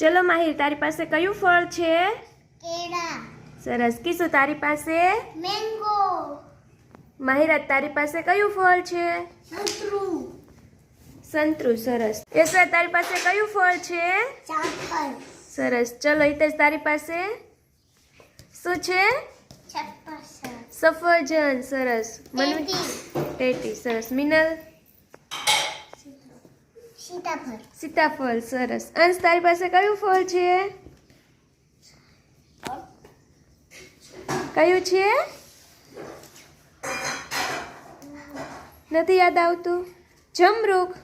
ચલો માહિર તારી પાસે કયું ફળ છે? કેળા. સરસ. કીશું તારી પાસે? મેંગો. માહિરાત તારી પાસે કયું ફળ છે? સંતરુ. સંતરું સરસ. યશરાજ તારી પાસે કયું ફળ છે? સરસ. ચલો હિતેશ તારી પાસે? શું છે? સફરજન સરસ. મનુ ટેટી સરસ. મિનલ? સીતાફળ. સીતાફળ સરસ. અંશ તારી પાસે કયું ફળ છે? કયું છે? નથી યાદ આવતું. જમરૂખ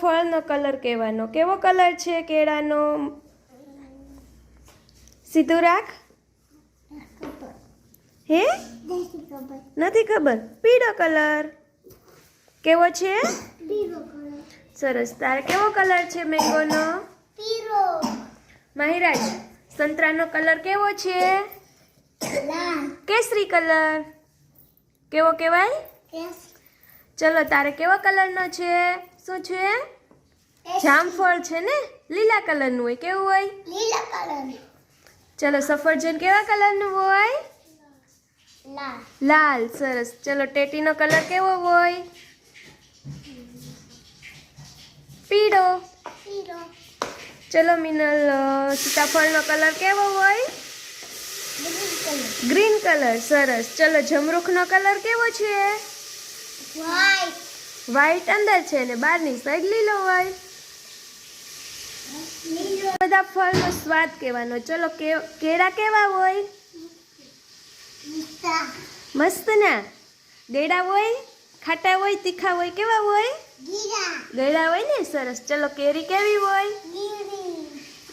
ફળનો કલર કહેવાનો કેવો કલર છે કેળાનો? સીધું રાખ. હે? નથી ખબર. પીળો કલર. કેવો છે? કલર. સરસ. તારે કેવો કલર છે મેંગોનો? પીળો માહિરાજ સંતરાનો કલર કેવો છે? લાલ. કેસરી કલર? કેવો કહેવાય? ચલો તારે કેવા કલરનો છે? શું છે? જામફળ છે ને? લીલા કલરનું હોય. કેવું હોય? લીલા કલર ચલો સફરજન કેવા કલરનું હોય? લાલ. લાલ. સરસ. ચલો ટેટીનો કલર કેવો હોય પીળો પીરો ચલો મિનલ સીતાફળનો કલર કેવો હોય? ગ્રીન કલર સરસ. ચલો જમરૂખનો કલર કેવો છે? વ્હાઈટ અંદર છે ને બહારની સાઈડ લીલો હોય. બધા ફળનો સ્વાદ કહેવાનો ચલો કે કેળા કેવા હોય? મસ્ત ના દેડા હોય? ખાટા હોય તીખા હોય કેવા હોય? ગળા હોય ને સરસ. ચલો કેરી કેવી હોય?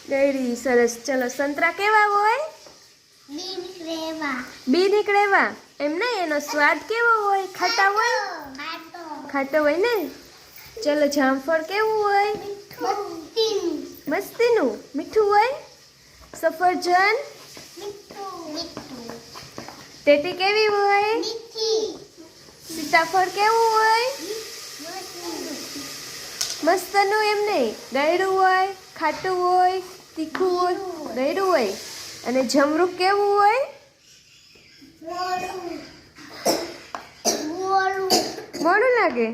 ગળી સરસ. ચલો સંતરા કેવા હોય? બી નીકળેવા એમ નહીં એનો સ્વાદ કેવો હોય? ખાટા હોય? ખાટો. હોય ને? ચલો જામફળ કેવું હોય? મસ્તીનું. મીઠું હોય? સફરજન? ટેટી કેવી હોય? મીઠી. સીતાફળ કેવું હોય? મસ્તનું એમ નહીં. ગળ્યું હોય ખાટું હોય તીખું હોય ગળ્યું હોય. અને જમરૂખ કેવું હોય? મોડું લાગે.